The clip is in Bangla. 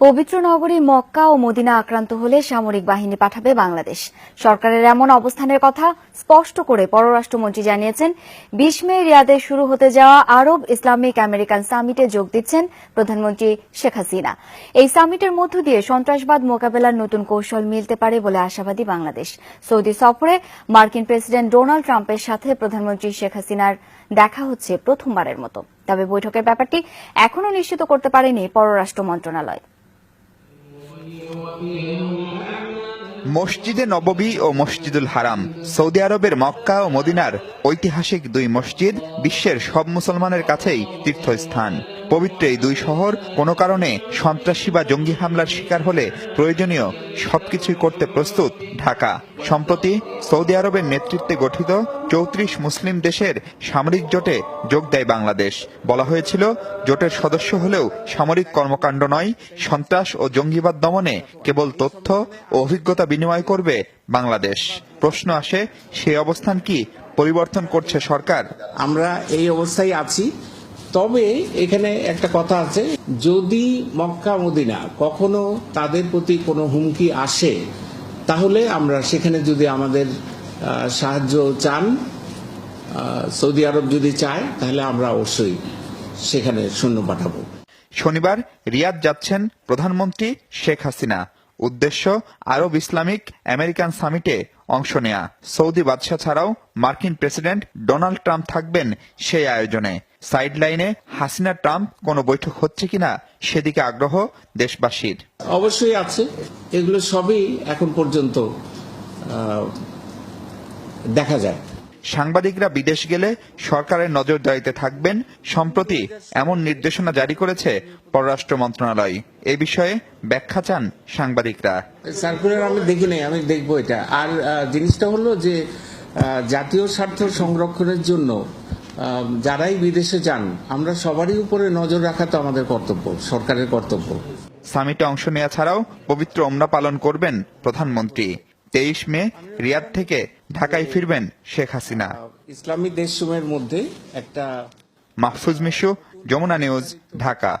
পবিত্র নগরী মক্কা ও মদিনা আক্রান্ত হলে সামরিক বাহিনী পাঠাবে বাংলাদেশ। সরকারের এমন অবস্থানের কথা স্পষ্ট করে পররাষ্ট্রমন্ত্রী জানিয়েছেন, বিশ মে রিয়াদে শুরু হতে যাওয়া আরব ইসলামিক আমেরিকান সামিটে যোগ দিচ্ছেন প্রধানমন্ত্রী শেখ হাসিনা। এই সামিটের মধ্য দিয়ে সন্ত্রাসবাদ মোকাবেলার নতুন কৌশল মিলতে পারে বলে আশাবাদী বাংলাদেশ। সৌদি সফরে মার্কিন প্রেসিডেন্ট ডোনাল্ড ট্রাম্পের সাথে প্রধানমন্ত্রী শেখ হাসিনার দেখা হচ্ছে প্রথমবারের মতো। তবে বৈঠকের ব্যাপারটি এখনও নিশ্চিত করতে পারেনি পররাষ্ট্র মন্ত্রণালয়। মসজিদে নববী ও মসজিদুল হারাম, সৌদি আরবের মক্কা ও মদিনার ঐতিহাসিক দুই মসজিদ বিশ্বের সব মুসলমানের কাছেই তীর্থস্থান। পবিত্র এই দুই শহর কোনো কারণে সন্ত্রাসী বা জঙ্গি হামলার শিকার হলে প্রয়োজনীয় সবকিছুই করতে প্রস্তুত ঢাকা। সম্প্রতি সৌদি আরবের নেতৃত্বে গঠিত চৌত্রিশ মুসলিম দেশের সামরিক জোটে যোগ দেয় বাংলাদেশ। বলা হয়েছিল, জোটের সদস্য হলেও সামরিক কর্মকাণ্ড নয়, সন্ত্রাস ও জঙ্গিবাদ দমনে কেবল তথ্য ও অভিজ্ঞতা বিনিময় করবে বাংলাদেশ। প্রশ্ন আসে সেই অবস্থান কি পরিবর্তন করছে সরকার? আমরা এই অবস্থায় আছি। তবে এখানে একটা কথা আছে, যদি মক্কা, মদিনা কখনো তাদের প্রতি কোনো হুমকি আসে, তাহলে আমরা সেখানে যদি আমাদের সাহায্য চান সৌদি আরব যদি চায়, তাহলে আমরা অবশ্যই সেখানে সৈন্য পাঠাবো। শনিবার রিয়াদ যাচ্ছেন প্রধানমন্ত্রী শেখ হাসিনা। উদ্দেশ্য আরব ইসলামিক আমেরিকান সামিটে অংশ নেয়া। সৌদি বাদশাহ ছাড়াও মার্কিন প্রেসিডেন্ট ডোনাল্ড ট্রাম্প থাকবেন সেই আয়োজনে। সাইডলাইনে হাসিনা ট্রাম্প কোনো বৈঠক হচ্ছে কিনা সেদিকে আগ্রহ দেশবাসীর। অবশ্যই আছে। এগুলো সবই এখন পর্যন্ত দেখা যায়। সাংবাদিকরা বিদেশ গেলে সরকারের নজরদারিতে থাকবেন সম্প্রতি এমন নির্দেশনা জারি করেছে পররাষ্ট্র মন্ত্রণালয়। এ বিষয়ে ব্যাখ্যা চান সাংবাদিকরা। সার্কুলার আমি দেখি নাই আমি দেখব এটা। আর জিনিসটা হলো যে জাতীয় স্বার্থ সংরক্ষণের জন্য যারাই বিদেশে যান আমরা সবারই উপরে নজর রাখা তো আমাদের কর্তব্য সরকারের কর্তব্য। সামিটে অংশ নেওয়া ছাড়াও পবিত্র ওমরা পালন করবেন প্রধানমন্ত্রী। তেইশ মে রিয়াদ থেকে ঢাকায় ফিরবেন শেখ হাসিনা। ইসলামী দেশসমূহের মধ্যে একটা মাহফুজ মিশু যমুনা নিউজ ঢাকা।